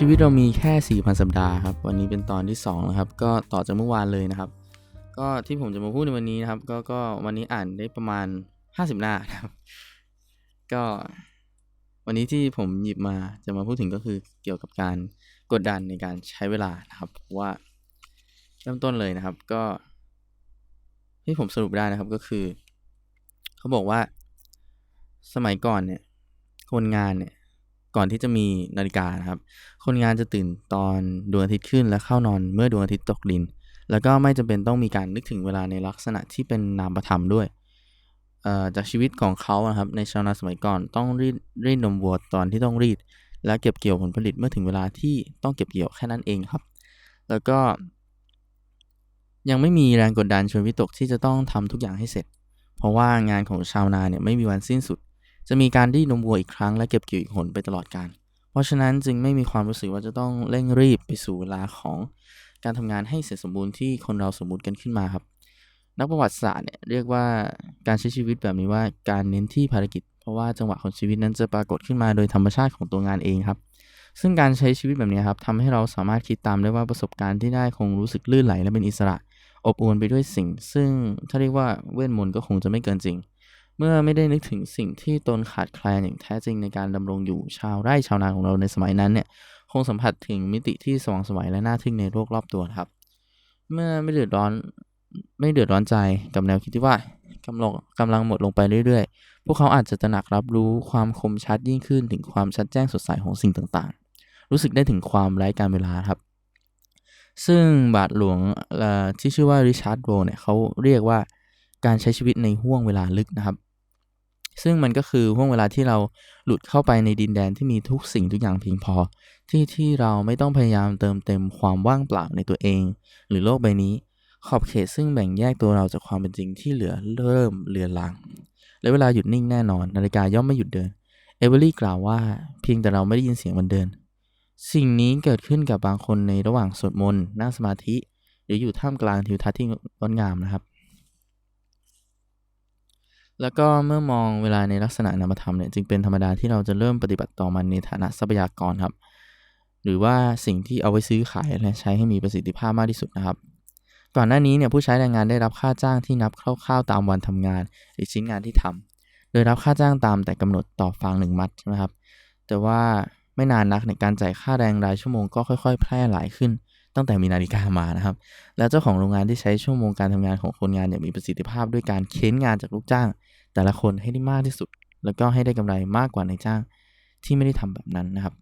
ชีวิตเรามีแค่ 4,000 สัปดาห์ครับ วันนี้เป็นตอนที่2แล้วครับ ก็ต่อจากเมื่อวานเลยนะครับ ก็ที่ผมจะมาพูดในวันนี้นะครับ ก็ก็วันนี้อ่านได้ประมาณ 50 หน้านะครับ ก็วันนี้ที่ผมหยิบมาจะมาพูดถึงก็คือเกี่ยวกับการกดดันในการใช้เวลานะครับว่าเริ่มต้นเลยนะครับ ก็ ที่ผมสรุปได้นะครับก็คือ เขาบอกว่า สมัยก่อนเนี่ย คนงานเนี่ย ก่อนที่จะมีนาฬิกานะครับ คนงานจะตื่นตอนดวงอาทิตย์ขึ้น และเข้านอนเมื่อดวงอาทิตย์ตกดิน แล้วก็ไม่จำเป็นต้องมีการนึกถึงเวลาในลักษณะที่เป็นนามธรรมด้วยจากชีวิตของเขานะครับในชาวนาสมัยก่อนต้องรีดรีดนมวัวตอนที่ต้องรีด และเก็บเกี่ยวผลผลิตเมื่อถึงเวลาที่ต้องเก็บเกี่ยวแค่นั้นเองครับ แล้วก็ ยังไม่มีแรงกดดันชวนวิตกที่จะต้องทำทุกอย่างให้เสร็จ เพราะว่างานของชาวนาเนี่ยไม่มีวันสิ้นสุด จะมีการรีดนมวัวอีกครั้งและเก็บเกี่ยวอีกหนไปตลอดการ เพราะฉะนั้นจึงไม่มีความรู้สึกว่าจะต้องเร่งรีบไปสู่เวลาของการทำงานให้เสร็จสมบูรณ์ที่คนเราสมมติกันขึ้นมาครับ นักประวัติศาสตร์เนี่ยเรียกว่าการใช้ชีวิตแบบนี้ว่าการเน้นที่ภารกิจ เพราะว่าจังหวะของชีวิตนั้นจะปรากฏขึ้นมาโดยธรรมชาติของตัวงานเองครับ ซึ่งการใช้ชีวิตแบบนี้ครับทำให้เราสามารถคิดตามได้ว่าประสบการณ์ที่ได้คงรู้สึกลื่นไหลและเป็นอิสระ อบอวลไปด้วยสิ่ง ซึ่งถ้าเรียกว่าเวทมนต์ก็คงจะไม่เกินจริง เมื่อไม่ได้นึกถึงสิ่งที่ตนขาดแคลนอย่างแท้จริงในการดำรงอยู่ชาวไร่ชาวนาของเราในสมัยนั้นเนี่ยคงสัมผัสถึงมิติที่สว่างไสวยและน่าทึ่งในโลกรอบตัวครับ เมื่อไม่เดือดร้อนไม่เดือดร้อนใจกับแนวคิดที่ว่ากำลังกำลังหมดลงไปเรื่อยๆ พวกเขาอาจจะตระหนักรับรู้ความคมชัดยิ่งขึ้นถึงความชัดแจ้งสดใสของสิ่งต่างๆ รู้สึกได้ถึงความไร้การเวลาครับ ซึ่งบาทหลวงที่ชื่อว่าริชาร์ดโรเนี่ยเขาเรียกว่าการใช้ชีวิตในห่วงเวลาลึกนะครับ ซึ่งมันก็คือห่วงเวลาที่เราหลุดเข้าไปในดินแดนที่มีทุกสิ่งทุกอย่างเพียงพอ ที่ที่เราไม่ต้องพยายามเติมเต็มความว่างเปล่าในตัวเอง หรือโลกใบนี้ ขอบเขตซึ่งแบ่งแยกตัวเราจากความเป็นจริงที่เหลือเริ่มเลือนลางและเวลาหยุดนิ่งแน่นอน นาฬิกาย่อมไม่หยุดเดินเอเวอรี่กล่าวว่าเพียงแต่เราไม่ได้ยินเสียงมันเดิน สิ่งนี้เกิดขึ้นกับบางคนในระหว่างสวดมนต์นั่งสมาธิ หรืออยู่ท่ามกลางทิวทัศน์ที่งดงามนะครับ แล้วก็เมื่อมองเวลาในลักษณะนามธรรมเนี่ยจึงเป็นธรรมดาที่เราจะเริ่มปฏิบัติต่อมันในฐานะทรัพยากรครับ หรือว่าสิ่งที่เอาไว้ซื้อขายและใช้ให้มีประสิทธิภาพมากที่สุดนะครับก่อนหน้านี้เนี่ยผู้ใช้แรงงานได้รับค่าจ้างที่นับคร่าวๆตามวันทำงาน หรือชิ้นงานที่ทำโดยรับค่าจ้างตามแต่กำหนดต่อฟางหนึ่งมัดใช่ไหมครับแต่ว่าไม่นานนักในการจ่ายค่าแรงรายชั่วโมงก็ค่อย ๆ แพร่หลายขึ้น ตั้งแต่มีนาฬิกามานะครับ แล้วเจ้าของโรงงานที่ใช้ชั่วโมงการทำงานของคนงานอย่างมีประสิทธิภาพด้วยการเค้นงานจากลูกจ้าง แต่ละคนให้ได้มากที่สุด แล้วก็ให้ได้กำไรมากกว่านายจ้างที่ไม่ได้ทำแบบนั้นนะครับ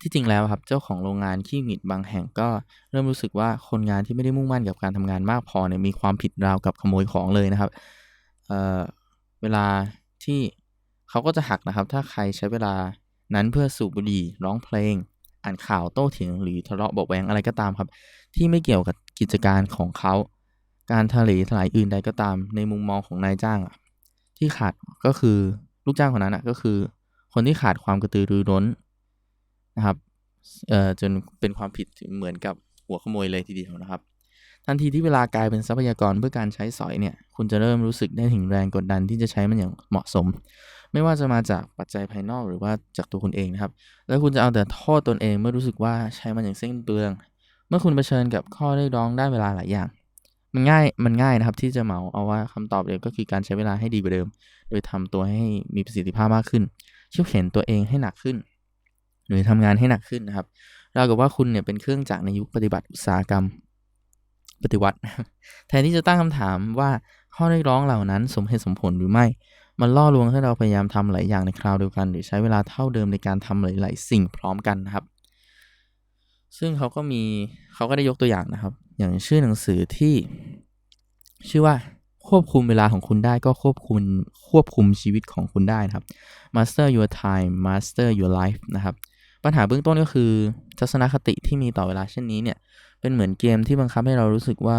ที่จริงแล้วครับเจ้าของโรงงานขี้หงิดบางแห่งก็เริ่มรู้สึกว่าคนงานที่ไม่ได้มุ่งมั่นกับการทำงานมากพอเนี่ยมีความผิดราวกับขโมยของเลยนะครับเเวลาที่เขาก็จะหักนะครับ ถ้าใครใช้เวลานั้นเพื่อสูบบุหรี่ร้องเพลง อ่านข่าวโต้เถียงหรือทะเลาะเบาแวงอะไรก็ตามครับ ที่ไม่เกี่ยวกับกิจการของเขา การทะเลถลายอื่นใดก็ตามในมุมมองของนายจ้างอะที่ขาดก็คือลูกจ้างคนนั้นอะก็คือ คนที่ขาดความกระตือรือร้นนะครับเอ่อจนเป็นความผิดเหมือนกับหัวขโมยเลยทีเดียวนะครับ ทันทีที่เวลากลายเป็นทรัพยากรเพื่อการใช้สอยเนี่ย คุณจะเริ่มรู้สึกได้ถึงแรงกดดันที่จะใช้มันอย่างเหมาะสม ไม่ว่าจะมาจากปัจจัยภายนอกหรือว่าจากตัวคุณเองนะครับ แล้วคุณจะเอาแต่โทษตนเองเมื่อรู้สึกว่าใช้มันอย่างสิ้นเปลือง เมื่อคุณเผชิญกับข้อเรียกร้องได้เวลาหลายอย่าง มันง่ายมันง่ายนะครับที่จะเหมาเอาว่าคำตอบเดียวก็คือการใช้เวลาให้ดีกว่าเดิม โดยทำตัวให้มีประสิทธิภาพมากขึ้นเชี่ยวเข็นตัวเองให้หนักขึ้น หรือทำงานให้หนักขึ้นนะครับรากับว่าคุณเนี่ยเป็นเครื่องจักรในยุคปฏิบัติอุตสาหกรรมปฏิวัติ แทนที่จะตั้งคำถามว่าข้อเรียกร้องเหล่านั้นสมเหตุสมผลหรือไม่ มันล่อลวงให้เราพยายามทำหลายอย่างในคราวเดียวกัน หรือใช้เวลาเท่าเดิมในการทำหลาย ๆ สิ่งพร้อมกันนะครับ ซึ่งเขาก็มีเขาก็ได้ยกตัวอย่างนะครับ อย่างชื่อหนังสือที่ ชื่อว่าควบคุมเวลาของคุณได้ก็ควบคุมควบคุมชีวิตของคุณได้นะครับ Master your time Master your life นะครับ ปัญหาเบื้องต้นก็คือ ทัศนคติที่มีต่อเวลาเช่นนี้เนี่ย เป็นเหมือนเกมที่บังคับให้เรารู้สึกว่า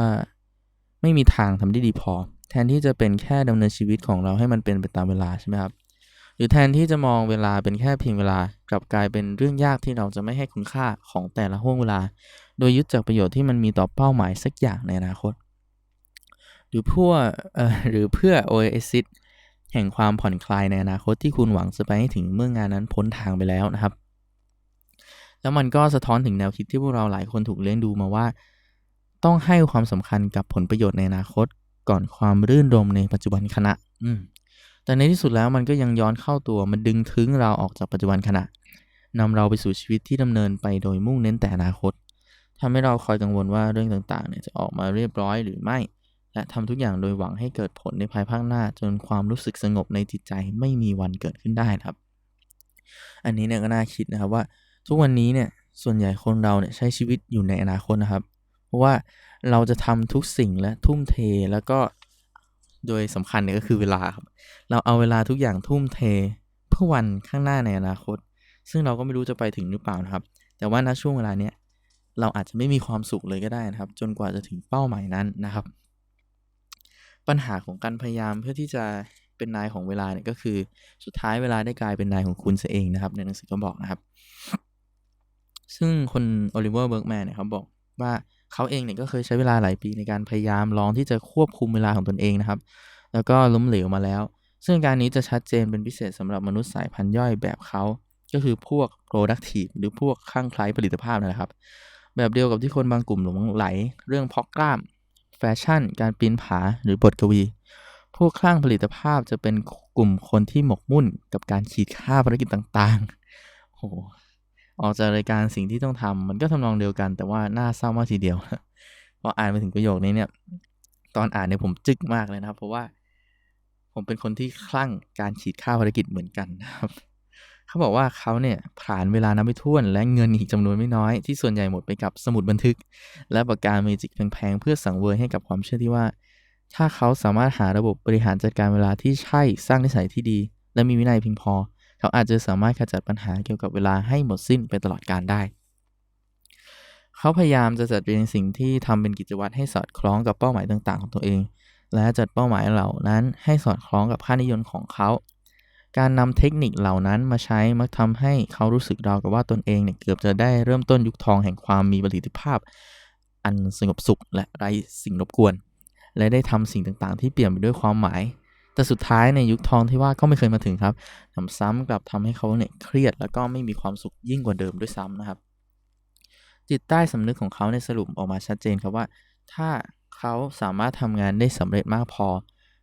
ไม่มีทางทำได้ดีพอ แทนที่จะเป็นแค่ดำเนินชีวิตของเราให้มันเป็นไปตามเวลาใช่ไหมครับ หรือแทนที่จะมองเวลาเป็นแค่เพียงเวลากลับกลายเป็นเรื่องยากที่เราจะไม่ให้คุณค่าของแต่ละห่วงเวลา โดยยึดจากประโยชน์ที่มันมีต่อเป้าหมายสักอย่างในอนาคต หรือเพื่อเอ่อหรือเพื่อโอเอซิสแห่งความผ่อนคลายในอนาคตที่คุณหวังจะไปให้ถึงเมื่องานนั้นพ้นทางไปแล้วนะครับ แล้วมันก็สะท้อนถึงแนวคิดที่พวกเราหลายคนถูกเลี้ยงดูมาว่า ต้องให้ความสำคัญกับผลประโยชน์ในอนาคต ก่อนความรื่นรมในปัจจุบันขณะอืมแต่ในที่สุดแล้วมันก็ยังย้อนเข้าตัวมันดึงทึงเราออกจากปัจจุบันขณะนำเราไปสู่ชีวิตที่ดำเนินไปโดยมุ่งเน้นแต่อนาคตทำให้เราคอยกังวลว่าเรื่องต่างๆเนี่ยจะออกมาเรียบร้อยหรือไม่ และทำทุกอย่างโดยหวังให้เกิดผลในภายภาคหน้า จนความรู้สึกสงบในจิตใจไม่มีวันเกิดขึ้นได้ครับ อันนี้เนี่ยก็น่าคิดนะครับว่า ทุกวันนี้เนี่ยส่วนใหญ่คนเราเนี่ยใช้ชีวิตอยู่ในอนาคตนะครับ เพราะว่า เราจะทำทุกสิ่งและทุ่มเทแล้วก็โดยสำคัญเนี่ยก็คือเวลาครับ เราเอาเวลาทุกอย่างทุ่มเทเพื่อวันข้างหน้าในอนาคต ซึ่งเราก็ไม่รู้จะไปถึงหรือเปล่านะครับ แต่ว่าณช่วงเวลาเนี้ยเราอาจจะไม่มีความสุขเลยก็ได้นะครับ จนกว่าจะถึงเป้าหมายนั้นนะครับ ปัญหาของการพยายามเพื่อที่จะเป็นนายของเวลาเนี่ยก็คือสุดท้ายเวลาได้กลายเป็นนายของคุณเองนะครับ ในหนังสือก็บอกนะครับ ซึ่งคนโอลิเวอร์เบิร์กแมนเนี่ยเขาบอกว่า เขาเองเนี่ยก็เคยใช้เวลาหลายปีในการพยายามลองที่จะควบคุมเวลาของตนเองนะครับ แล้วก็ล้มเหลวมาแล้ว ซึ่งการนี้จะชัดเจนเป็นพิเศษสำหรับมนุษย์สายพันธุ์ย่อยแบบเขาก็คือพวก productive หรือพวกข้างใคล้ผลิตภาพนะครับ แบบเดียวกับที่คนบางกลุ่มหลงไหล เรื่องพอกกล้าม แฟชั่น การปีนผาหรือบทกวี พวกคลั่งผลิตภาพจะเป็นกลุ่มคนที่หมกมุ่นกับการขีดค่าภารกิจต่างๆโห ออกจากรายการสิ่งที่ต้องทำมันก็ทำนองเดียวกัน แต่ว่าน่าเศร้ามากทีเดียวพออ่านไปถึงประโยคนี้เนี่ยตอนอ่านเนี่ยผมจึกมากเลยนะครับ เพราะว่าผมเป็นคนที่คลั่งการขีดค่าภารกิจเหมือนกันนะครับเขาบอกว่าเขาเนี่ยผ่านเวลานับไม่ถ้วนและเงินอีกจำนวนไม่น้อยที่ส่วนใหญ่หมดไปกับสมุดบันทึก และปากกาเมจิกแพงๆเพื่อสังเวยให้กับความเชื่อที่ว่า ถ้าเขาสามารถหาระบบบริหารจัดการเวลาที่ใช่สร้างนิสัยที่ดี และมีวินัยเพียงพอ เขาอาจจะสามารถขจัดปัญหาเกี่ยวกับเวลาให้หมดสิ้นไปตลอดการได้ เขาพยายามจะจัดเรียงสิ่งที่ทำเป็นกิจวัตรให้สอดคล้องกับเป้าหมายต่างๆ ของตัวเอง และจัดเป้าหมายเหล่านั้นให้สอดคล้องกับค่านิยมของเขา การนำเทคนิคเหล่านั้นมาใช้มักทำให้เขารู้สึกราวกับว่าตนเองเนี่ยเกือบจะได้เริ่มต้นยุคทองแห่งความมีประสิทธิภาพ อันสงบสุขและไร้สิ่งรบกวน และได้ทำสิ่งต่างๆ ที่เปลี่ยนไปด้วยความหมาย แต่สุดท้ายในยุคทองที่ว่าก็ไม่เคยมาถึงครับทำซ้ำกลับทำให้เขาเนี่ยเครียดแล้วก็ไม่มีความสุขยิ่งกว่าเดิมด้วยซ้ำนะครับ จิตใต้สำนึกของเขาในสรุปออกมาชัดเจนครับว่า ถ้าเขาสามารถทำงานได้สำเร็จมากพอ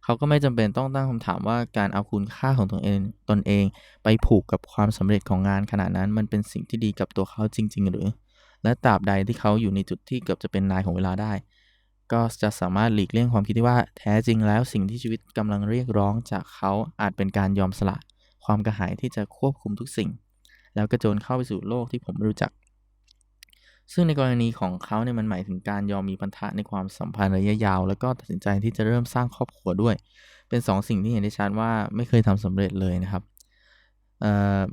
เขาก็ไม่จำเป็นต้องตั้งคำถามว่าการเอาคุณค่าของตนเองตนเอง ไปผูกกับความสำเร็จของงานขนาดนั้น มันเป็นสิ่งที่ดีกับตัวเขาจริง ๆ หรือ และตราบใดที่เขาอยู่ในจุดที่เกือบจะเป็นนายของเวลาได้ ก็จะสามารถหลีกเลี่ยงความคิดที่ว่าแท้จริงแล้วสิ่งที่ชีวิตกำลังเรียกร้องจากเขาอาจเป็นการยอมสละ ความกระหายที่จะควบคุมทุกสิ่ง แล้วกระโจนเข้าไปสู่โลกที่ผมไม่รู้จัก ซึ่งในกรณีของเขาเนี่ยมันหมายถึงการยอมมีพันธะในความสัมพันธ์ระยะยาว แล้วก็ตัดสินใจที่จะเริ่มสร้างครอบครัวด้วย เป็น 2สสิ่งที่เห็นได้ชัดว่าไม่เคยทำสำเร็จเลยนะครับ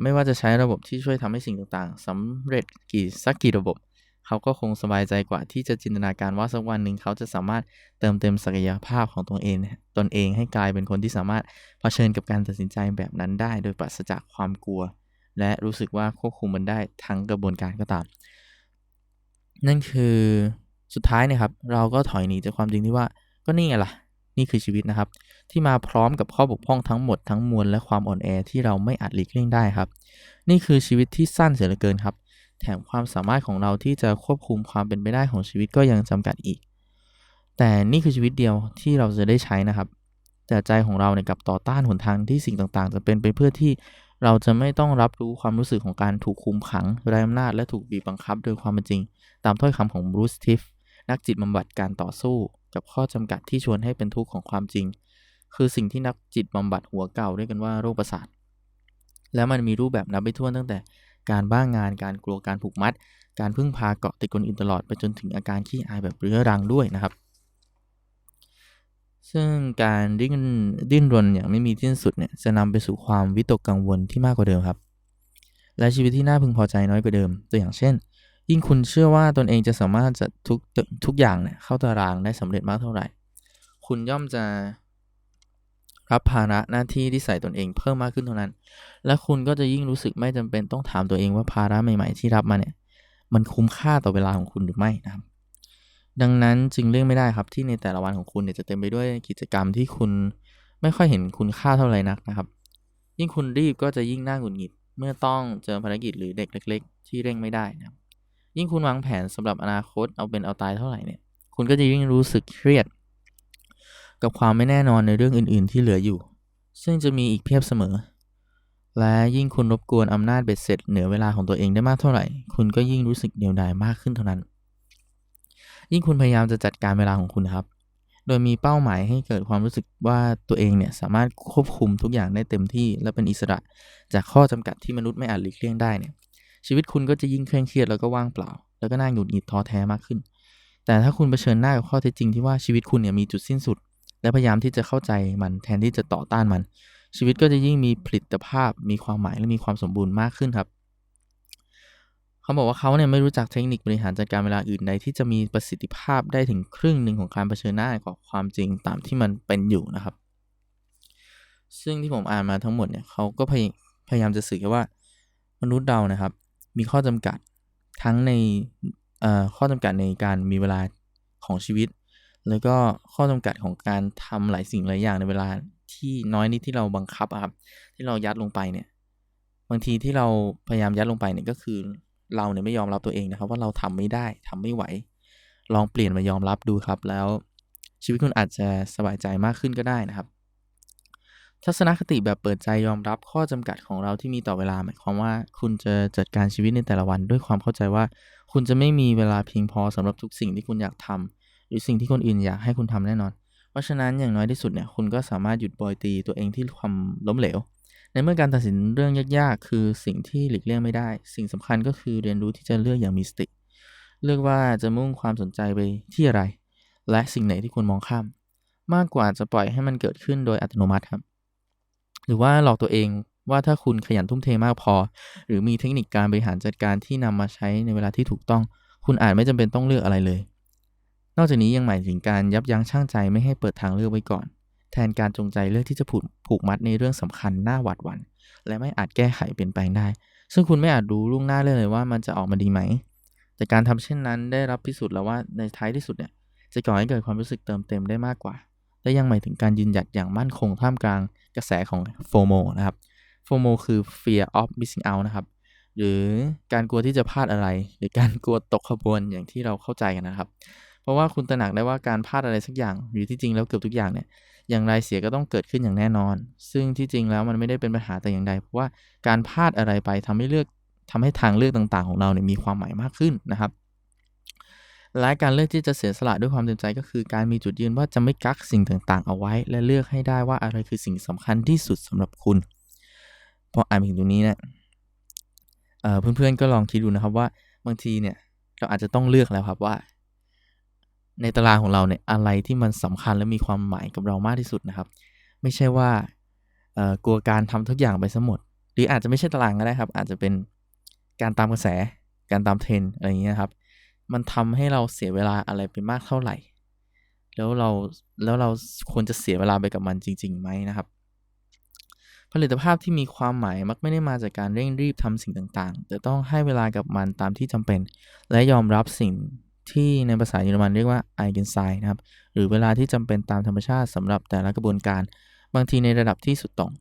ไม่ว่าจะใช้ระบบที่ช่วยทำให้สิ่งต่างๆสำเร็จกี่สักกี่ระบบ เขาก็คงสบายใจกว่าที่จะจินตนาการว่าสักวันหนึ่งเขาจะสามารถเติมเต็มศักยภาพของตัวเองตนเองให้กลายเป็นคนที่สามารถเผชิญกับการตัดสินใจแบบนั้นได้ โดยปราศจากความกลัว และรู้สึกว่าควบคุมมันได้ทั้งกระบวนการก็ตาม นั่นคือสุดท้ายนี่ยครับ เราก็ถอยหนีจากความจริงที่ว่าก็นี่ไงล่ะ นี่คือชีวิตนะครับ ที่มาพร้อมกับข้อบกพร่องทั้งหมดทั้งมวลและความอ่อนแอที่เราไม่อาจหลีกเลี่ยงได้ครับ นี่คือชีวิตที่สั้นเสียเหลือเกินครับ แถมความสามารถของเราที่จะควบคุมความเป็นไปได้ของชีวิตก็ยังจำกัดอีก แต่นี่คือชีวิตเดียวที่เราจะได้ใช้นะครับ แต่ใจของเราเนี่ยกับต่อต้านหนทางที่สิ่งต่างๆ จะเป็นไปเพื่อที่เราจะไม่ต้องรับรู้ความรู้สึกของการถูกคุมขังไร้อำนาจและถูกบีบบังคับโดยความเป็นจริง ตามถ้อยคำของบรูซทิฟนักจิตบำบัดการต่อสู้ กับข้อจำกัดที่ชวนให้เป็นทุกข์ของความจริง คือสิ่งที่นักจิตบำบัดหัวเก่าเรียกกันว่าโรคประสาท แล้วมันมีรูปแบบนับไปทั่วตั้งแต่ การบ้างงาน การกลัวการผูกมัด การพึ่งพาเกาะติดคนอื่นตลอดไปจนถึงอาการขี้อายแบบเรื้อรังด้วยนะครับ ซึ่งการดิ้นดิ้นรนอย่างไม่มีที่สุดเนี่ยจะนำไปสู่ความวิตกกังวลที่มากกว่าเดิมครับ และชีวิตที่น่าพึงพอใจน้อยกว่าเดิม ตัวอย่างเช่น ยิ่งคุณเชื่อว่าตนเองจะสามารถจัดทุกทุกอย่างเนี่ยเข้าตารางได้สำเร็จมากเท่าไหร่ คุณย่อมจะ รับภาระหน้าที่ที่ใส่ตนเองเพิ่มมากขึ้นเท่านั้น และคุณก็จะยิ่งรู้สึกไม่จำเป็นต้องถามตัวเองว่าภาระใหม่ ๆ ที่รับมาเนี่ยมันคุ้มค่าต่อเวลาของคุณหรือไม่นะครับดังนั้นจึงเลี่ยงไม่ได้ครับที่ในแต่ละวันของคุณเนี่ยจะเต็มไปด้วยกิจกรรมที่คุณไม่ค่อยเห็นคุณค่าเท่าไหร่นักนะครับ ยิ่งคุณรีบก็จะยิ่งน่าหงุดหงิด เมื่อต้องเจอภารกิจหรือเด็กเล็ก ๆ ที่เร่งไม่ได้นะครับยิ่งคุณวางแผนสำหรับอนาคตเอาเป็นเอาตายเท่าไหร่เนี่ย คุณก็จะยิ่งรู้สึกเครียด กับความไม่แน่นอนในเรื่องอื่น ๆ ที่เหลืออยู่ ซึ่งจะมีอีกเพียบเสมอ และยิ่งคุณรบกวนอำนาจเบ็ดเสร็จเหนือเวลาของตัวเองได้มากเท่าไหร่ คุณก็ยิ่งรู้สึกเดียวดายมากขึ้นเท่านั้น ยิ่งคุณพยายามจะจัดการเวลาของคุณครับ โดยมีเป้าหมายให้เกิดความรู้สึกว่าตัวเองเนี่ยสามารถควบคุมทุกอย่างได้เต็มที่ และเป็นอิสระจากข้อจำกัดที่มนุษย์ไม่อาจหลีกเลี่ยงได้เนี่ยชีวิตคุณก็จะยิ่งเคร่งเครียดแล้วก็ว่างเปล่า แล้วก็น่าหงุดหงิดท้อแท้มากขึ้น แต่ถ้าคุณเผชิญหน้ากับข้อเท็จจริงที่ว่าชีวิตคุณเนี่ยมีจุดสิ้นสุด และพยายามที่จะเข้าใจมันแทนที่จะต่อต้านมัน ชีวิตก็จะยิ่งมีผลิตภาพมีความหมายและมีความสมบูรณ์มากขึ้นครับเขาบอกว่าเขาเนี่ยไม่รู้จักเทคนิคบริหารจัดการเวลาอื่นใดที่จะมีประสิทธิภาพได้ถึงครึ่งหนึ่งของการเผชิญหน้ากับความจริงตามที่มันเป็นอยู่นะครับ ซึ่งที่ผมอ่านมาทั้งหมดเนี่ยเขาก็พยพยายามจะสื่อว่ามนุษย์เรานะครับ มีข้อจำกัดทั้งในข้อจำกัดในการมีเวลาของชีวิต แล้วก็ข้อจำกัดของการทำหลายสิ่งหลายอย่างในเวลาที่น้อยนิดที่เราบังคับครับ ที่เรายัดลงไปเนี่ย บางทีที่เราพยายามยัดลงไปเนี่ยก็คือเราเนี่ยไม่ยอมรับตัวเองนะครับ ว่าเราทำไม่ได้ทำไม่ไหว ลองเปลี่ยนมายอมรับดูครับ แล้วชีวิตคุณอาจจะสบายใจมากขึ้นก็ได้นะครับ ทัศนคติแบบเปิดใจยอมรับข้อจำกัดของเราที่มีต่อเวลาหมายความว่าคุณจะจัดการชีวิตในแต่ละวันด้วยความเข้าใจว่า คุณจะไม่มีเวลาเพียงพอสำหรับทุกสิ่งที่คุณอยากทำห รือสิ่งที่คนอื่นอยากให้คุณทำแน่นอน เพราะฉะนั้นอย่างน้อยที่สุดเนี่ยคุณก็สามารถหยุดบอยตีตัวเองที่ความล้มเหลว ในเมื่อการตัดสินเรื่องยากๆ คือสิ่งที่หลีกเลี่ยงไม่ได้ สิ่งสำคัญก็คือเรียนรู้ที่จะเลือกอย่างมีสติ เลือกว่าจะมุ่งความสนใจไปที่อะไร และสิ่งไหนที่ควรมองข้าม มากกว่าจะปล่อยให้มันเกิดขึ้นโดยอัตโนมัติครับ หรือว่าหลอกตัวเองว่าถ้าคุณขยันทุ่มเทมากพอ หรือมีเทคนิคการบริหารจัดการที่นำมาใช้ในเวลาที่ถูกต้อง คุณอาจไม่จำเป็นต้องเลือกอะไรเลย นอกจากนี้ยังหมายถึงการยับยั้งชั่งใจไม่ให้เปิดทางเลือกไว้ก่อน แทนการจงใจเลือกที่จะผูกผูกมัดในเรื่องสำคัญหน้าหวาดหวัน่นและไม่อาจแก้ไขเปลี่ยนแปลงได้ ซึ่งคุณไม่อาจรู้ล่วงหน้าเลยเลยว่ามันจะออกมาดีไหม แต่การทำเช่นนั้นได้รับพิสูจน์แล้วว่าในท้ายที่สุดเนี่ยจะก่อให้เกิดความรู้สึกเติมเต็มได้มากกว่า และยังหมายถึงการยืนหยัดอย่างมั่นคงท่ามกลางกระแสของโฟโมนะครับโฟโมคือ fear of missing out นะครับ หรือการกลัวที่จะพลาดอะไร หรือการกลัวตกขบวนอย่างที่เราเข้าใจกันนะครับ เพราะว่าคุณตระหนักได้ว่าการพลาดอะไรสักอย่างหรือที่จริงแล้วเกือบทุกอย่างเนี่ยอย่างไรเสียก็ต้องเกิดขึ้นอย่างแน่นอน ซึ่งที่จริงแล้วมันไม่ได้เป็นปัญหาแต่อย่างใดเพราะว่าการพลาดอะไรไปทำให้เลือกทำให้ทางเลือกต่างๆ ของเราเนี่ยมีความหมายมากขึ้นนะครับและการเลือกที่จะเสียสละด้วยความเต็มใจก็คือการมีจุดยืนว่าจะไม่กักสิ่งต่างๆ เอาไว้ และเลือกให้ได้ว่าอะไรคือสิ่งสำคัญที่สุดสำหรับคุณพออ่านถึงตรงนี้เนี่ยเพื่อนๆก็ลองคิดดูนะครับว่าบางทีเนี่ยเราอาจจะต้องเลือกแล้วครับว่า ในตารางของเราเนี่ยอะไรที่มันสำคัญและมีความหมายกับเรามากที่สุดนะครับ ไม่ใช่ว่ากลัวการทำทุกอย่างไปซะหมด หรืออาจจะไม่ใช่ตารางก็ได้ครับ อาจจะเป็นการตามกระแส การตามเทรนอะไรอย่างเงี้ยครับ มันทำให้เราเสียเวลาอะไรไปมากเท่าไหร่ แล้วเราแล้วเราควรจะเสียเวลาไปกับมันจริงๆไหมนะครับ ผลิตภาพที่มีความหมายมักไม่ได้มาจากการเร่งรีบทำสิ่งต่างๆ แต่ต้องให้เวลากับมันตามที่จำเป็น และยอมรับสิ่ง ที่ในภาษาเยอรมันเรียกว่า e i g e n z e i t นะครับ หรือเวลาที่จำเป็นตามธรรมชาติสำหรับแต่ละกระบวนการ บางทีในระดับที่สุดตรง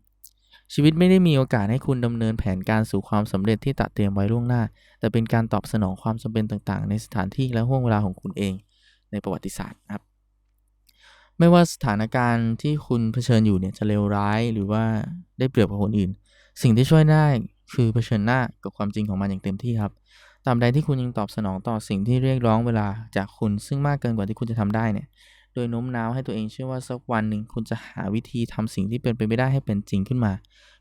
ชีวิตไม่ได้มีโอกาสให้คุณดำเนินแผนการสู่ความสำเร็จที่ตัดเตรียมไว้ล่วงหน้า แต่เป็นการตอบสนองความจำเป็นต่างๆ ในสถานที่และห่วงเวลาของคุณเอง ในประวัติศาสตร์ครับไม่ว่าสถานการณ์ที่คุณเผชิญอยู่เนี่ยจะเลวร้ายหรือว่าได้เปรียบกว่าคนอื่น สิ่งที่ช่วยได้คือเผชิญหน้ากับความจริงของมันอย่างเต็มที่ครับ ตราบใดที่คุณยังตอบสนองต่อสิ่งที่เรียกร้องเวลาจากคุณซึ่งมากเกินกว่าที่คุณจะทำได้เนี่ย โดยโน้มน้าวให้ตัวเองเชื่อว่าสักวันหนึ่งคุณจะหาวิธีทำสิ่งที่เป็นไปไม่ได้ให้เป็นจริงขึ้นมา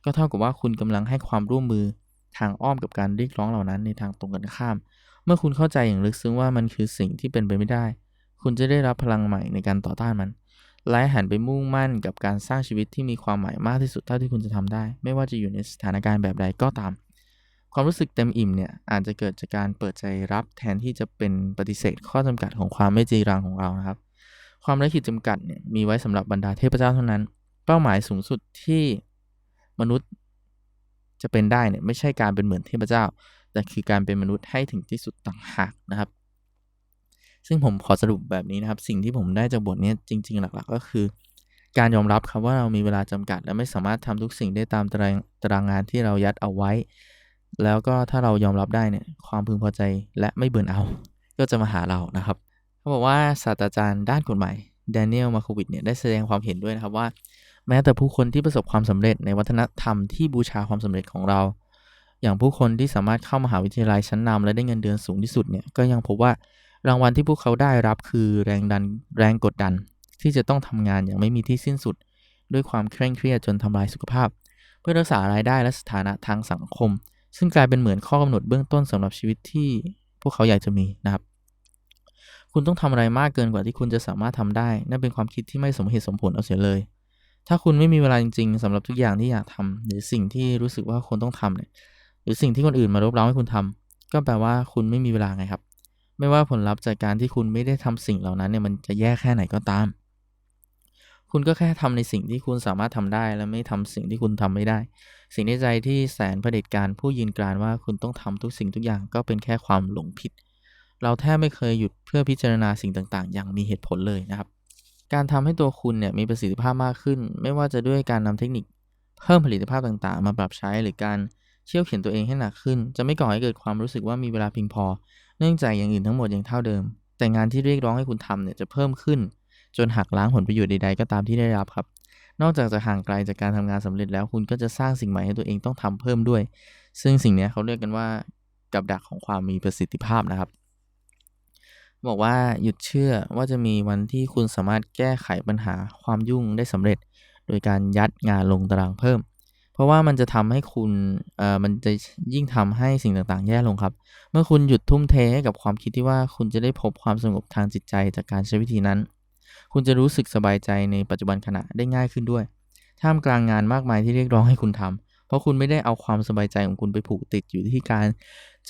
ก็เท่ากับว่าคุณกำลังให้ความร่วมมือทางอ้อมกับการเรียกร้องเหล่านั้นในทางตรงกันข้าม เมื่อคุณเข้าใจอย่างลึกซึ้งว่ามันคือสิ่งที่เป็นไปไม่ได้ คุณจะได้รับพลังใหม่ในการต่อต้านมัน และหันไปมุ่งมั่นกับการสร้างชีวิตที่มีความหมายมากที่สุดเท่าที่คุณจะทำได้ ไม่ว่าจะอยู่ในสถานการณ์แบบใดก็ตาม ความรู้สึกเต็มอิ่มเนี่ยอาจจะเกิดจากการเปิดใจรับแทนที่จะเป็นปฏิเสธข้อจำกัดของความไม่จีรังของเรานะครับ ความไร้ขีดจำกัดเนี่ยมีไว้สำหรับบรรดาเทพเจ้าเท่านั้น เป้าหมายสูงสุดที่มนุษย์จะเป็นได้เนี่ยไม่ใช่การเป็นเหมือนเทพเจ้า แต่คือการเป็นมนุษย์ให้ถึงที่สุดต่างหากนะครับ ซึ่งผมขอสรุปแบบนี้นะครับ สิ่งที่ผมได้จากบทนี้จริง ๆ หลัก ๆ ก็คือ การยอมรับครับว่าเรามีเวลาจำกัด และไม่สามารถทำทุกสิ่งได้ตามตารางตารางงานที่เรายัดเอาไว้ แล้วก็ถ้าเรายอมรับได้เนี่ยความพึงพอใจและไม่เบื่อเอา ก็จะมาหาเรานะครับเขาบอกว่าศาสตราจารย์ด้านกฎหมายแดเนียลมาโควิดเนี่ยได้แสดงความเห็นด้วยนะครับว่า แม้แต่ผู้คนที่ประสบความสำเร็จในวัฒนธรรมที่บูชาความสำเร็จของเรา อย่างผู้คนที่สามารถเข้ามหาวิทยาลัยชั้นนำและได้เงินเดือนสูงที่สุดเนี่ยก็ยังพบว่ารางวัลที่พวกเขาได้รับคือแรงดันแรงกดดัน ที่จะต้องทำงานอย่างไม่มีที่สิ้นสุด ด้วยความเคร่งเครียดจนทำลายสุขภาพ เพื่อรักษารายได้และสถานะทางสังคม ซึ่งกลายเป็นเหมือนข้อกำหนดเบื้องต้นสำหรับชีวิตที่พวกเขาอยากจะมีนะครับ คุณต้องทำอะไรมากเกินกว่าที่คุณจะสามารถทำได้ นั่นเป็นความคิดที่ไม่สมเหตุสมผลเอาเสียเลย ถ้าคุณไม่มีเวลาจริงๆสำหรับทุกอย่างที่อยากทำหรือสิ่งที่รู้สึกว่าคุณต้องทำเนี่ยหรือสิ่งที่คนอื่นมารบเร้าให้คุณทำก็แปลว่าคุณไม่มีเวลาไงครับ ไม่ว่าผลลัพธ์จากการที่คุณไม่ได้ทำสิ่งเหล่านั้นเนี่ยมันจะแย่แค่ไหนก็ตาม คุณก็แค่ทำในสิ่งที่คุณสามารถทำได้ และไม่ทำสิ่งที่คุณทำไม่ได้ สิ่งในใจที่แสนเผด็จการผู้ยืนกรานว่าคุณต้องทำทุกสิ่งทุกอย่างก็เป็นแค่ความหลงผิด เราแทบไม่เคยหยุดเพื่อพิจารณาสิ่งต่างๆ อย่างมีเหตุผลเลยนะครับ การทำให้ตัวคุณเนี่ยมีประสิทธิภาพมากขึ้น ไม่ว่าจะด้วยการนำเทคนิค เพิ่มผลิตภาพต่างๆ มาปรับใช้หรือการเชี่ยวเขียนตัวเองให้หนักขึ้น จะไม่ก่อให้เกิดความรู้สึกว่ามีเวลาเพียงพอ เนื่องจากอย่างอื่นทั้งหมดยังเท่าเดิม แต่งานที่เรียกร้องให้คุณทำเนี่ยจะเพิ่มขึ้น จนหักล้างผลประโยชน์ใดๆก็ตามที่ได้รับครับ นอกจากจะห่างไกลจากการทำงานสำเร็จแล้วคุณก็จะสร้างสิ่งใหม่ให้ตัวเองต้องทำเพิ่มด้วย ซึ่งสิ่งนี้เขาเรียกกันว่ากับดักของความมีประสิทธิภาพนะครับ บอกว่าหยุดเชื่อว่าจะมีวันที่คุณสามารถแก้ไขปัญหาความยุ่งได้สำเร็จ โดยการยัดงานลงตารางเพิ่ม เพราะว่ามันจะทำให้คุณเอ่อมันจะยิ่งทำให้สิ่งต่างๆ แย่ลงครับ เมื่อคุณหยุดทุ่มเทให้กับความคิดที่ว่าคุณจะได้พบความสงบทางจิตใจจากการใช้วิธีนั้น คุณจะรู้สึกสบายใจในปัจจุบันขณะได้ง่ายขึ้นด้วย ท่ามกลางงานมากมายที่เรียกร้องให้คุณทำเพราะคุณไม่ได้เอาความสบายใจของคุณไปผูกติดอยู่ที่การ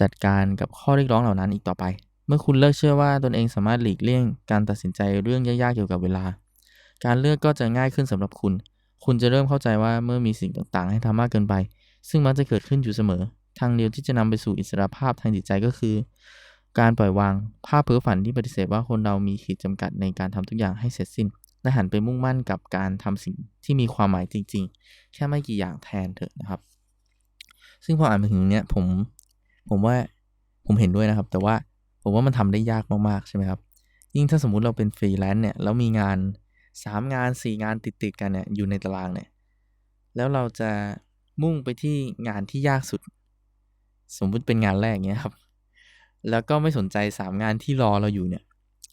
จัดการกับข้อเรียกร้องเหล่านั้นอีกต่อไป เมื่อคุณเลิกเชื่อว่าตนเองสามารถหลีกเลี่ยงการตัดสินใจเรื่องยากๆเกี่ยวกับเวลา การเลือกก็จะง่ายขึ้นสำหรับคุณ คุณจะเริ่มเข้าใจว่าเมื่อมีสิ่งต่างๆ ให้ทำมากเกินไป ซึ่งมักจะเกิดขึ้นอยู่เสมอ ทางเดียวที่จะนำไปสู่อิสรภาพทางจิตใจก็คือ การปล่อยวางภาพเพ้อฝันที่ปฏิเสธว่าคนเรามีขีดจำกัดในการทำทุกอย่างให้เสร็จสิ้น และหันไปมุ่งมั่นกับการทำสิ่งที่มีความหมายจริง ๆ แค่ไม่กี่อย่างแทนเถอะนะครับ ซึ่งพออ่านมาถึงเนี้ยผมผมว่าผมเห็นด้วยนะครับ แต่ว่าผมว่ามันทำได้ยากมากๆใช่ไหมครับ ยิ่งถ้าสมมุติเราเป็นฟรีแลนซ์เนี่ยแล้วมีงานสามงานสี่งานติดติดกันเนี่ยอยู่ในตารางเนี่ยแล้วเราจะมุ่งไปที่งานที่ยากสุด สมมุติเป็นงานแรกเนี้ยครับ แล้วก็ไม่สนใจสามงานที่รอเราอยู่เนี่ย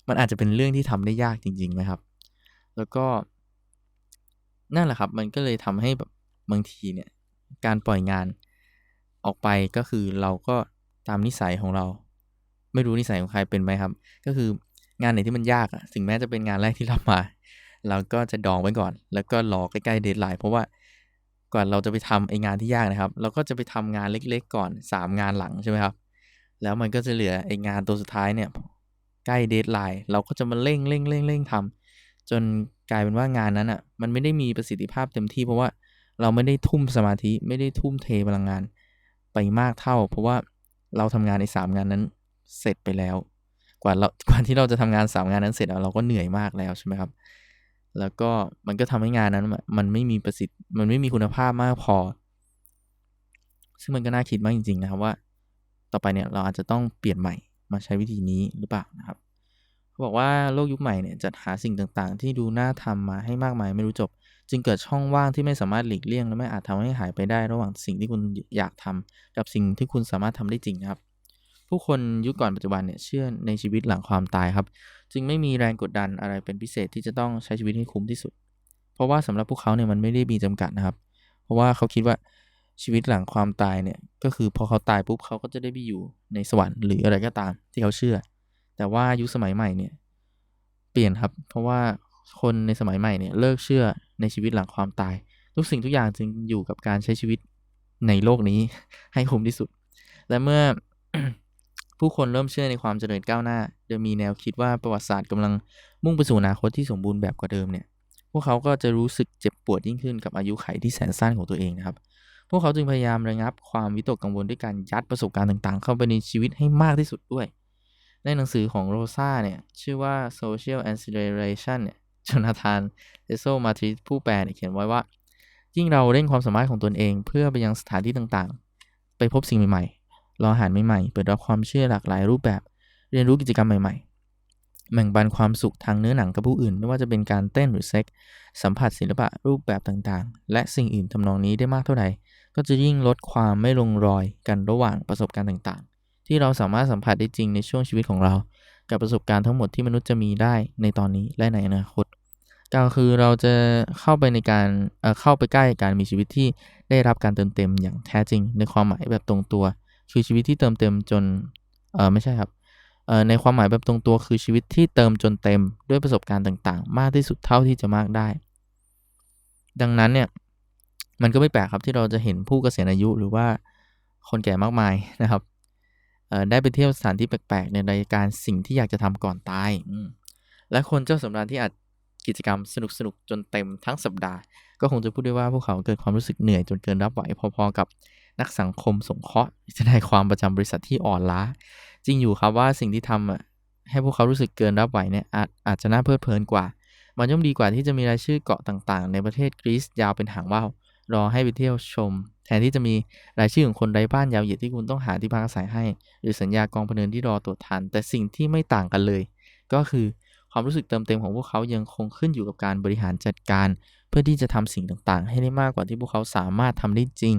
มันอาจจะเป็นเรื่องที่ทำได้ยากจริงๆไหมครับ แล้วก็นั่นแหละครับ มันก็เลยทำให้แบบบางทีเนี่ย การปล่อยงานออกไปก็คือเราก็ตามนิสัยของเรา ไม่รู้นิสัยของใครเป็นไหมครับ ก็คืองานไหนที่มันยากอะถึงแม้จะเป็นงานแรกที่รับมา เราก็จะดองไว้ก่อน แล้วก็รอใกล้ๆเดทไลน์เพราะว่าก่อนเราจะไปทำไองานที่ยากนะครับ เราก็จะไปทำงานเล็ก ๆ ก่อน 3 งานหลังใช่ไหมครับ แล้วมันก็จะเหลือไองานตัวสุดท้ายเนี่ยใกล้เดทไลน์เราก็จะมาเร่งเร่งเร่งเร่งทำจนกลายเป็นว่างานนั้นอะ่ะมันไม่ได้มีประสิทธิภาพเต็มที่เพราะว่าเราไม่ได้ทุ่มสมาธิไม่ได้ทุ่มเทพลังงานไปมากเท่า เพราะว่าเราทำงานในสามงานนั้นเสร็จไปแล้ว กว่าเรากว่าที่เราจะทำงานสามงานนั้นเสร็จเราก็เหนื่อยมากแล้วใช่ไหมครับ แล้วก็มันก็ทำให้งานนั้นมันไม่มีประสิทธิ์มันไม่มีคุณภาพมากพอ ซึ่งมันก็น่าคิดมากจริง ๆ นะครับว่า ต่อไปเนี่ยเราอาจจะต้องเปลี่ยนใหม่มาใช้วิธีนี้หรือเปล่านะครับเขาบอกว่าโลกยุคใหม่เนี่ยจัดหาสิ่งต่างๆ ที่ดูน่าทำมาให้มากมายไม่รู้จบ จึงเกิดช่องว่างที่ไม่สามารถหลีกเลี่ยง และไม่อาจทำให้หายไปได้ ระหว่างสิ่งที่คุณอยากทำกับสิ่งที่คุณสามารถทำได้จริงนะครับ ผู้คนยุคก่อนปัจจุบันเนี่ยเชื่อในชีวิตหลังความตายครับ จึงไม่มีแรงกดดันอะไรเป็นพิเศษที่จะต้องใช้ชีวิตให้คุ้มที่สุด เพราะว่าสำหรับพวกเขาเนี่ยมันไม่ได้มีจำกัดนะครับ เพราะว่าเขาคิดว่า ชีวิตหลังความตายเนี่ยก็คือพอเขาตายปุ๊บเขาก็จะได้ไปอยู่ในสวรรค์หรืออะไรก็ตามที่เขาเชื่อ แต่ว่ายุคสมัยใหม่เนี่ยเปลี่ยนครับ เพราะว่าคนในสมัยใหม่เนี่ยเลิกเชื่อในชีวิตหลังความตาย ทุกสิ่งทุกอย่างจึงอยู่กับการใช้ชีวิตในโลกนี้ให้คุ้มที่สุด และเมื่อผู้คนเริ่มเชื่อในความเจริญก้าวหน้าโดยมีแนวคิดว่าประวัติศาสตร์กำลังมุ่งไปสู่อนาคตที่สมบูรณ์แบบกว่าเดิมเนี่ย พวกเขาก็จะรู้สึกเจ็บปวดยิ่งขึ้นกับอายุไขที่แสนสั้นของตัวเองนะครับ พวกเขาจึงพยายามระงับความวิตกกังวลด้วยการยัดประสบการณ์ต่างๆ เข้าไปในชีวิตให้มากที่สุดด้วย ในหนังสือของโรซาเนี่ย ชื่อว่า social acceleration เนี่ยจนาธานเอโซมาทริผู้แปลเนี่ยเขียนไว้ว่า ยิ่งเราเร่งความสามารถของตนเอง เพื่อไปยังสถานที่ต่างๆ ไปพบสิ่งใหม่ๆรออาหารใหม่ๆ เปิดรับความเชื่อหลากหลายรูปแบบ เรียนรู้กิจกรรมใหม่ๆแบ่งปันความสุขทางเนื้อหนังกับผู้อื่น ไม่ว่าจะเป็นการเต้นหรือเซ็ก สัมผัสศิลปะรูปแบบต่างๆ และสิ่งอื่นทำนองนี้ได้มากเท่าไหร่ ก็จะยิ่งลดความไม่ลงรอยกันระหว่างประสบการณ์ต่างๆ ที่เราสามารถสัมผัสได้จริงในช่วงชีวิตของเรา กับประสบการณ์ทั้งหมดที่มนุษย์จะมีได้ในตอนนี้และในอนาคตก็คือเราจะเข้าไปในการเเข้าไปใกล้การมีชีวิตที่ได้รับการเติมเต็มอย่างแท้จริง ในความหมายแบบตรงตัว คือชีวิตที่เติมเต็มจนเออไม่ใช่ครับเออในความหมายแบบตรงตัวคือชีวิตที่เติมจนเต็มด้วยประสบการณ์ต่างๆ มากที่สุดเท่าที่จะมากได้ ดังนั้นเนี่ย มันก็ไม่แปลกครับที่เราจะเห็นผู้เกษียณอายุหรือว่าคนแก่มากมายนะครับได้ไปเที่ยวสถานที่แปลกๆ ในรายการสิ่งที่อยากจะทำก่อนตาย และคนเจ้าสำราญที่อาจกิจกรรมสนุกสนุกจนเต็มทั้งสัปดาห์ ก็คงจะพูดได้ว่าพวกเขาเกิดความรู้สึกเหนื่อยจนเกินรับไหวพอๆกับนักสังคมสงเคราะห์จะได้ความประจำบริษัทที่อ่อนล้า จริงอยู่ครับว่าสิ่งที่ทำให้พวกเขารู้สึกเกินรับไหวเนี่ยอาจอาจจะน่าเพลิดเพลินกว่า มันย่อมดีกว่าที่จะมีรายชื่อเกาะต่างๆ ในประเทศกรีซยาวเป็นหางว่าว รอให้ไปเที่ยวชม แทนที่จะมีรายชื่อของคนไร้บ้านยาวเหยียดที่คุณต้องหาที่พักอาศัยให้ หรือสัญญากองพเนินที่รอตรวจทาน แต่สิ่งที่ไม่ต่างกันเลย ก็คือความรู้สึกเติมเต็มของพวกเขายังคงขึ้นอยู่กับการบริหารจัดการ เพื่อที่จะทำสิ่งต่างๆ ให้ได้มากกว่าที่พวกเขาสามารถทำได้จริง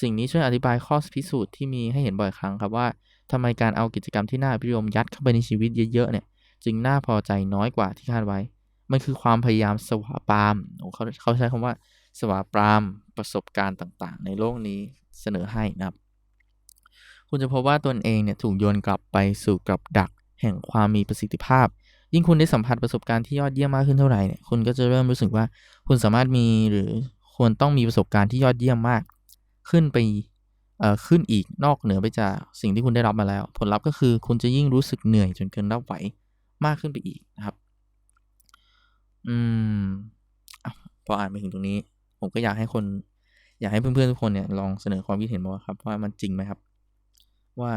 สิ่งนี้ช่วยอธิบายข้อพิสูจน์ที่มีให้เห็นบ่อยครั้งครับว่าทำไมการเอากิจกรรมที่น่าพิยมยัดเข้าไปในชีวิตเยอะๆเนี่ยจึงน่าพอใจน้อยกว่าที่คาดไว้ มันคือความพยายามสวาปามเขาเขาใช้คำว่า สวาปามประสบการณ์ต่างๆ ในโลกนี้เสนอให้นะครับ คุณจะพบว่าตนเองเนี่ยถูกโยนกลับไปสู่กับดักแห่งความมีประสิทธิภาพ ยิ่งคุณได้สัมผัสประสบการณ์ที่ยอดเยี่ยมมากขึ้นเท่าไหร่เนี่ยคุณก็จะเริ่มรู้สึกว่าคุณสามารถมีหรือควรต้องมีประสบการณ์ที่ยอดเยี่ยมมาก ขึ้นไปเอ่อขึ้นอีกนอกเหนือไปจากสิ่งที่คุณได้รับมาแล้ว ผลลัพธ์ก็คือคุณจะยิ่งรู้สึกเหนื่อยจนเกินรับไหวมากขึ้นไปอีกนะครับ อืมพออ่านไปถึงตรงนี้ ผมก็อยากให้คน อยากให้เพื่อนๆทุกคนเนี่ยลองเสนอความคิดเห็นมาครับ ว่ามันจริงไหมครับ ว่า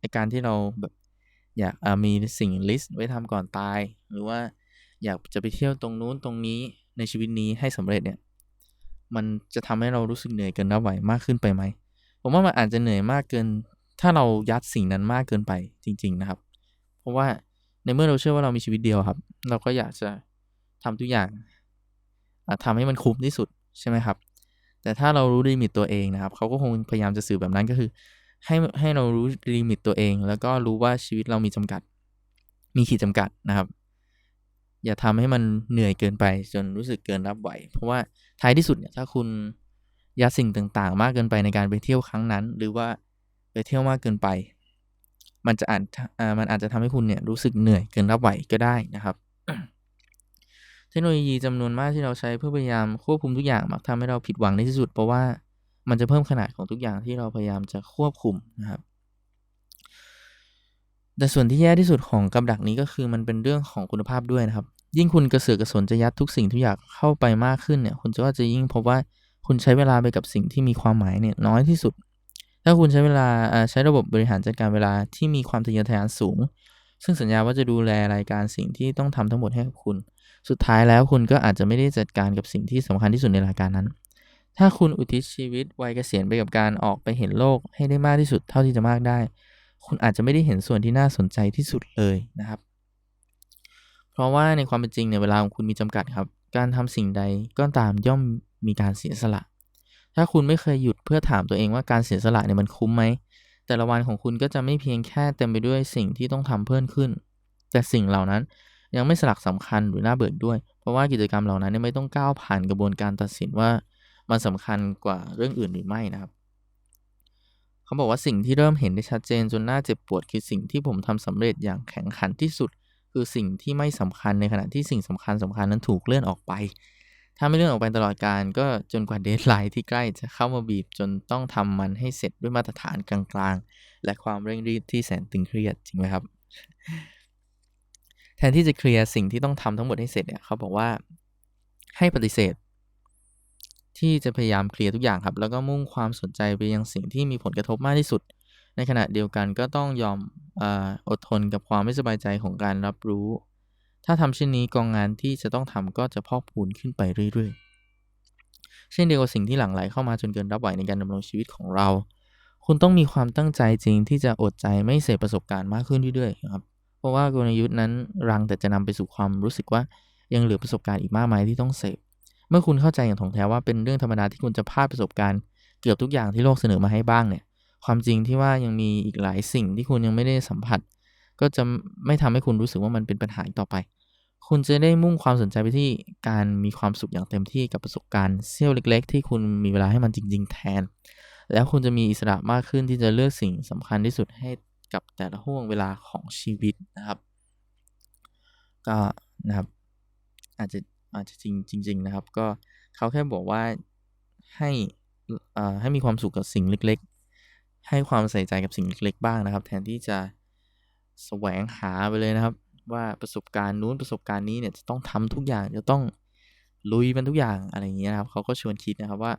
ในการที่เราแบบอยากมีสิ่งลิสต์ไว้ทำก่อนตาย หรือว่าอยากจะไปเที่ยวตรงนู้นตรงนี้ในชีวิตนี้ให้สำเร็จเนี่ย มันจะทำให้เรารู้สึกเหนื่อยเกินรับไหวมากขึ้นไปไหมผมว่ามันอาจจะเหนื่อยมากเกิน ถ้าเรายัดสิ่งนั้นมากเกินไปจริง ๆนะครับ เพราะว่าในเมื่อเราเชื่อว่าเรามีชีวิตเดียวครับ เราก็อยากจะทำทุกอย่างทำให้มันคุ้มที่สุด ใช่ไหมครับ แต่ถ้าเรารู้ลิมิตตัวเองนะครับเขาก็คงพยายามจะสื่อแบบนั้นก็คือ ให้ให้เรารู้ลิมิตตัวเอง แล้วก็รู้ว่าชีวิตเรามีจำกัด มีขีดจำกัดนะครับ อย่าทำให้มันเหนื่อยเกินไปจนรู้สึกเกินรับไหว เพราะว่าท้ายที่สุดเนี่ยถ้าคุณยัดสิ่งต่างๆ มากเกินไปในการไปเที่ยวครั้งนั้น หรือว่าไปเที่ยวมากเกินไป มันจะอาจมันอาจจะทำให้คุณเนี่ยรู้สึกเหนื่อยเกินรับไหวก็ได้นะครับ เทคโนโลยีจำนวนมากที่เราใช้เพื่อพยายามควบคุมทุกอย่างมักทำให้เราผิดหวังในที่สุด เพราะว่ามันจะเพิ่มขนาดของทุกอย่างที่เราพยายามจะควบคุมนะครับแต่ส่วนที่แย่ที่สุดของกับดักนี้ก็คือมันเป็นเรื่องของคุณภาพด้วยนะครับ ยิ่งคุณกระเสือกกระสนจะยัดทุกสิ่งทุกอย่างเข้าไปมากขึ้นเนี่ย คุณจะว่าจะยิ่งพบว่าคุณใช้เวลาไปกับสิ่งที่มีความหมายเนี่ยน้อยที่สุด ถ้าคุณใช้เวลาใช้ระบบบริหารจัดการเวลาที่มีความทะเยอทะยานสูง ซึ่งสัญญาว่าจะดูแลรายการสิ่งที่ต้องทำทั้งหมดให้กับคุณ สุดท้ายแล้วคุณก็อาจจะไม่ได้จัดการกับสิ่งที่สำคัญที่สุดในรายการนั้น ถ้าคุณอุทิศชีวิตวัยเกษียณไปกับการออกไปเห็นโลกให้ได้มากที่สุดเท่าที่จะมากได้ คุณอาจจะไม่ได้เห็นส่วนที่น่าสนใจที่สุดเลยนะครับ เพราะว่าในความเป็นจริงเนี่ยเวลาของคุณมีจำกัดครับ การทำสิ่งใดก็ตามย่อมมีการเสียสละ ถ้าคุณไม่เคยหยุดเพื่อถามตัวเองว่าการเสียสละเนี่ยมันคุ้มไหมแต่ละวันของคุณก็จะไม่เพียงแค่เต็มไปด้วยสิ่งที่ต้องทำเพิ่มขึ้น แต่สิ่งเหล่านั้น ยังไม่สลักสำคัญหรือน่าเบื่อด้วย เพราะว่ากิจกรรมเหล่านั้นไม่ต้องก้าวผ่านกระบวนการตัดสินว่ามันสำคัญกว่าเรื่องอื่นหรือไม่นะครับเขาบอกว่าสิ่งที่เริ่มเห็นได้ชัดเจนจนน่าเจ็บปวดคือสิ่งที่ผมทำสำเร็จอย่างแข็งขันที่สุด คือสิ่งที่ไม่สำคัญในขณะที่สิ่งสำคัญสำคัญนั้นถูกเลื่อนออกไป ถ้าไม่เลื่อนออกไปตลอดการก็จนกว่าเดทไลน์ที่ใกล้จะเข้ามาบีบจนต้องทำมันให้เสร็จด้วยมาตรฐานกลางๆ และความเร่งรีบที่แสนตึงเครียดจริงไหมครับ แทนที่จะเคลียร์สิ่งที่ต้องทำทั้งหมดให้เสร็จเนี่ยเขาบอกว่าให้ปฏิเสธ ที่จะพยายามเคลียร์ทุกอย่างครับ แล้วก็มุ่งความสนใจไปยังสิ่งที่มีผลกระทบมากที่สุด ในขณะเดียวกันก็ต้องยอมออดทนกับความไม่สบายใจของการรับรู้ ถ้าทำเช่นนี้กองงานที่จะต้องทำก็จะพอกพูนขึ้นไปเรื่อยๆ เช่นเดียวกับสิ่งที่หลั่งไหลเข้ามาจนเกินรับไหวในการดำรงชีวิตของเรา คุณต้องมีความตั้งใจจริงที่จะอดใจไม่เสพประสบการณ์มากขึ้นเรื่อยๆครับ เพราะว่ากลยุทธ์นั้นรังแต่จะนำไปสู่ความรู้สึกว่ายังเหลือประสบการณ์อีกมากมายที่ต้องเสพ เมื่อคุณเข้าใจอย่างถ่องแท้ว่าเป็นเรื่องธรรมดาที่คุณจะพลาดประสบการณ์เกือบทุกอย่างที่โลกเสนอมาให้บ้างเนี่ย ความจริงที่ว่ายังมีอีกหลายสิ่งที่คุณยังไม่ได้สัมผัส ก็จะไม่ทำให้คุณรู้สึกว่ามันเป็นปัญหาต่อไป คุณจะได้มุ่งความสนใจไปที่การมีความสุขอย่างเต็มที่กับประสบการณ์เสี้ยวเล็ก ๆ ที่คุณมีเวลาให้มันจริง ๆ แทน แล้วคุณจะมีอิสระมากขึ้นที่จะเลือกสิ่งสำคัญที่สุดให้ กับแต่ละห่วงเวลาของชีวิตนะครับ ก็นะครับ อาจจะอาจจะจริงจริง ๆ นะครับ ก็เขาแค่บอกว่าให้อ่าให้มีความสุขกับสิ่งเล็ก ๆ ให้ความใส่ใจกับสิ่งเล็ก ๆ บ้างนะครับ แทนที่จะแสวงหาไปเลยนะครับ ว่าประสบการณ์นู้นประสบการณ์นี้เนี่ยจะต้องทำทุกอย่างจะต้องลุยมันทุกอย่างอะไรอย่างเงี้ยนะครับเขาก็ชวนคิดนะครับว่า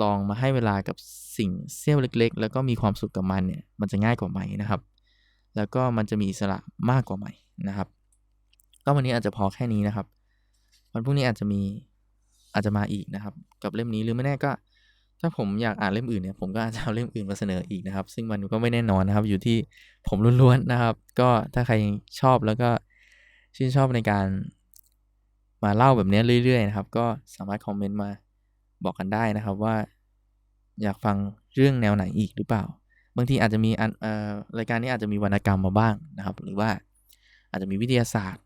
ลองมาให้เวลากับสิ่งเสี้ยวเล็ก ๆ แล้วก็มีความสุขกับมันเนี่ยมันจะง่ายกว่าไหมนะครับ แล้วก็มันจะมีอิสระมากกว่าไหมนะครับ ก็วันนี้อาจจะพอแค่นี้นะครับ วันพรุ่งนี้อาจจะมีอาจจะมาอีกนะครับ กับเล่มนี้หรือไม่แน่ก็ ถ้าผมอยากอ่านเล่มอื่นเนี่ยผมก็อาจจะเอาเล่มอื่นมาเสนออีกนะครับ ซึ่งมันก็ไม่แน่นอนนะครับ อยู่ที่ผมล้วนๆนะครับ ก็ถ้าใครชอบแล้วก็ชื่นชอบในการมาเล่าแบบนี้เรื่อยๆนะครับ ก็สามารถคอมเมนต์มา บอกกันได้นะครับว่า อยากฟังเรื่องแนวไหนอีกหรือเปล่า บางทีอาจจะมีอันรายการนี้อาจจะมีวรรณกรรมมาบ้างนะครับ หรือว่าอาจจะมีวิทยาศาสตร์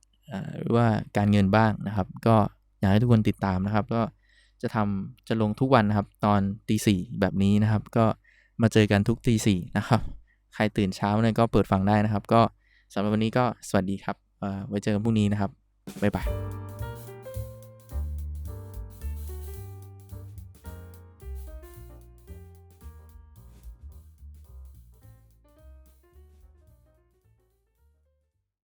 หรือว่าการเงินบ้างนะครับ ก็อยากให้ทุกคนติดตามนะครับ ก็จะทำจะลงทุกวันนะครับ ตอนตีสี่แบบนี้นะครับ ก็มาเจอกันทุกตีสี่นะครับ ใครตื่นเช้าเนี่ยก็เปิดฟังได้นะครับ ก็สำหรับวันนี้ก็สวัสดีครับไว้เจอกันพรุ่งนี้นะครับบ๊ายบาย